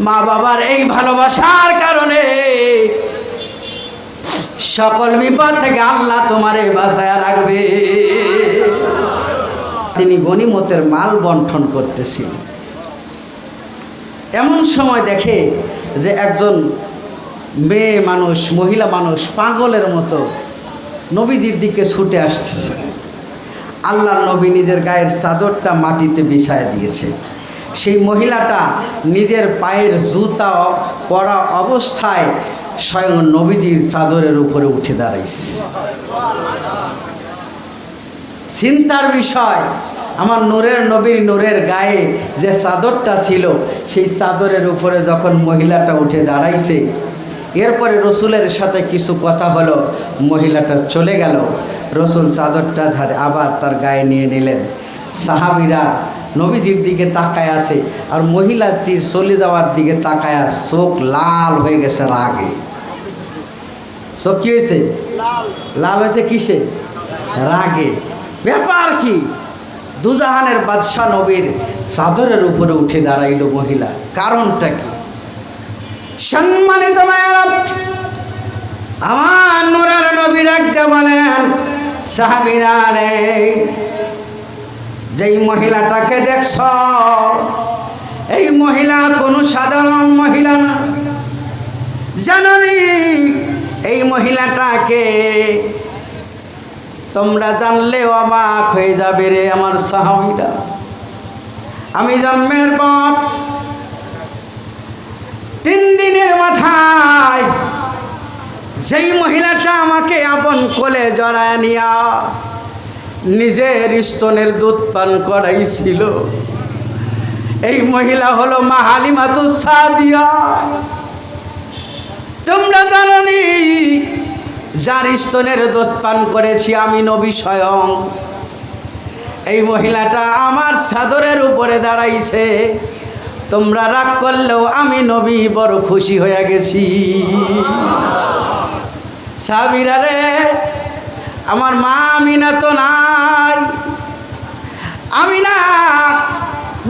মা বাবার এই ভালোবাসার কারণে সকল বিপদ থেকে আল্লাহ তোমারে বাঁচায় রাখবে। তিনি গনিমতের মাল বন্টন করতেছিলেন এমন সময় দেখে যে একজন মেয়ে মানুষ, মহিলা মানুষ পাগলের মতো নবীদের দিকে ছুটে আসতেছে। আল্লাহ নবী নিজের গায়ের চাদরটা মাটিতে বিছায় দিয়েছে। সেই মহিলাটা নিজের পায়ের জুতা পরা অবস্থায় স্বয়ং নবীজির চাদরের উপরে উঠে দাঁড়াইছে। চিন্তার বিষয়, আমার নূরের নবীর নূরের গায়ে যে চাদরটা ছিল, সেই চাদরের উপরে যখন মহিলাটা উঠে দাঁড়াইছে, এরপরে রসুলের সাথে কিছু কথা হলো, মহিলাটা চলে গেল। রসুল চাদরটা ঝাড়ে আবার তার গায়ে নিয়ে নিলেন। সাহাবিরা নবীজির দিকে তাকায় আছে আর মহিলাটির চলে যাওয়ার দিকে তাকায় চোখ লাল হয়ে গেছে রাগে। চোখ কী হয়েছে? লাল হয়েছে কিসে? রাগে। ব্যাপার কি? দুজাহানের বাদশাহ নবীর চাদরের উপরে উঠে দাঁড়াইল মহিলা। কারণটা কি? সম্মানিত আমার নুরার নবী রাখতে বলেন, সাহাবিরা যেই মহিলাটাকে দেখছ, এই মহিলা কোনো সাধারণ মহিলা না। জানানি, এই মহিলাটাকে তোমরা জানলেও অবাক হয়ে যাবে রে আমার সাহাবিরা। আমি জন্মের পর তিন দিনের মাথায় যেই মহিলাটা আমাকে আপন কোলে জড়ায় নিয়া নিজের স্তনের দুধ পান করাইছিল। এই মহিলা হলো মা হালিমাতু সাদিয়া। তোমরা জানি যার স্তনের দুধ পান করেছি আমি নবী স্বয়ং। এই মহিলাটা আমার চাদরের উপরে দাঁড়াইছে। তোমরা রাগ করলেও আমি নবী বড় খুশি হয়ে গেছি। সাবিরা রে আমার মা আমিনা তো নাই। আমি না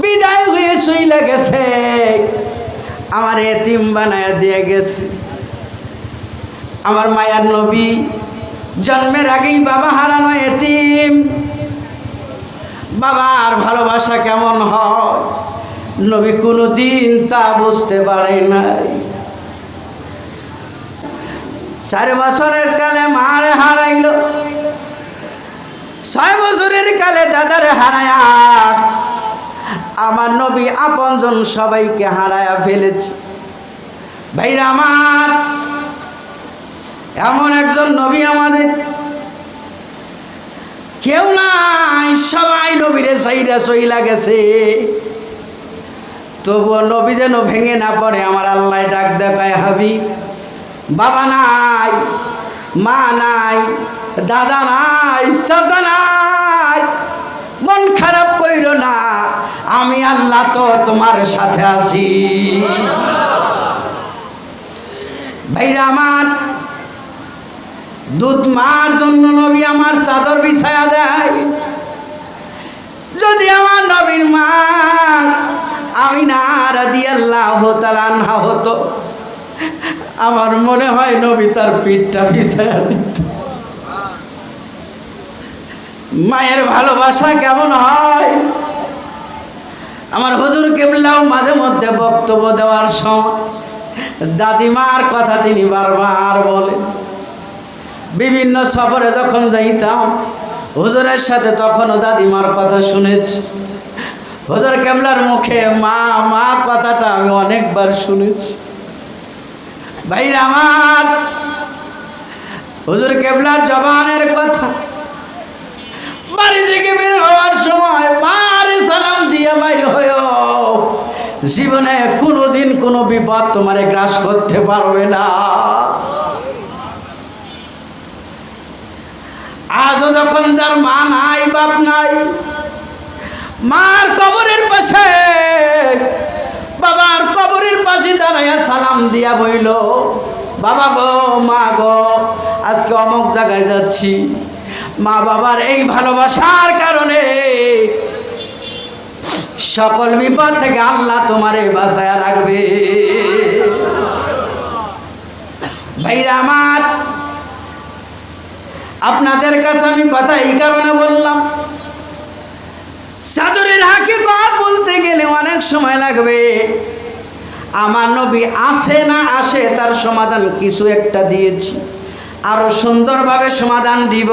বিদায় হয়ে চইলে গেছে। আমার এতিম বানায় দিয়ে গেছে। আমার মায়ার নবী জন্মের আগেই বাবা হারানো এতিম। বাবার ভালোবাসা কেমন হয়? নবী কোনো দিন তা বুঝতে পারে নাই। চার বছরের কালে মারে হারাইল। ছয় বছরের কালে দাদারে হারায়া। আমার নবী আপনজন সবাইকে হারায়া ফেলেছে। ভাইরা আমার, এমন একজন নবী আমাদের। কেউ নাই, সবাই নবীরে সাইরা চইলা গেছে। তবুও নবী যেন ভেঙে না পড়ে, আমার আল্লাহ ডাক দেখায় হাবি বাবা নাই, মা নাই, দাদা নাই, চাচা নাই। মন খারাপ কইর না, আমি আল্লাহ তো তোমার সাথে আছি। ভাইরা আমার, দুধ মার জন্য নবী আমার চাদর বিছায়া দেয়। যদি আমার নবীর মা আমি না রাদি আল্লাহ হতো আমার মনে হয় নবী তার পিঠটা বিছায়া দিত। মায়ের ভালোবাসা কেমন হয়? আমার হুজুর কেবলাও মাঝে মধ্যে বক্তব্য দেওয়ার সময় দাদিমার কথা তিনি বারবার বলেন বিভিন্ন সফরে যখন যাইতাম, হুজুরের সাথে তখনও দাদিমার কথা শুনেছি। হুজুর কেবলার মুখে মা মা কথাটা আমি অনেকবার শুনেছি। ভাইরা আমার, হুজুর কেবলার জবানের কথা। বাড়ি থেকে বের হওয়ার সময় মারে সালাম দিয়ে বাইর হয়েও জীবনে কোনোদিন কোনো বিপদ তোমারে গ্রাস করতে পারবে না। আজও যখন যার মা নাই, বাপ নাই, মার কবরের পাশে সালাম দিয়া বইল, বাবা গো, মা গো, আজকে অমুক জায়গায় যাচ্ছি। মা বাবার এই ভালোবাসার কারণে সকল বিপদ থেকে আল্লাহ তোমারে বাঁচায় রাখবে। ভাইরা আমার, আপনাদের কাছে আমি কথা এই কারণে বললাম, চাদরের হাকিকত বলতে গেলে অনেক সময় লাগবে। আমার নবী আসে না আসে, তার সমাধান কিছু একটা দিয়েছি। আরও সুন্দরভাবে সমাধান দিব।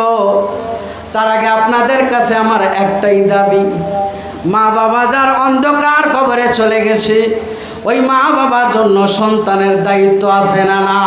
তার আগে আপনাদের কাছে আমার একটাই দাবি, মা বাবা যার অন্ধকার কবরে চলে গেছে, ওই মা বাবার জন্য সন্তানের দায়িত্ব আছে না না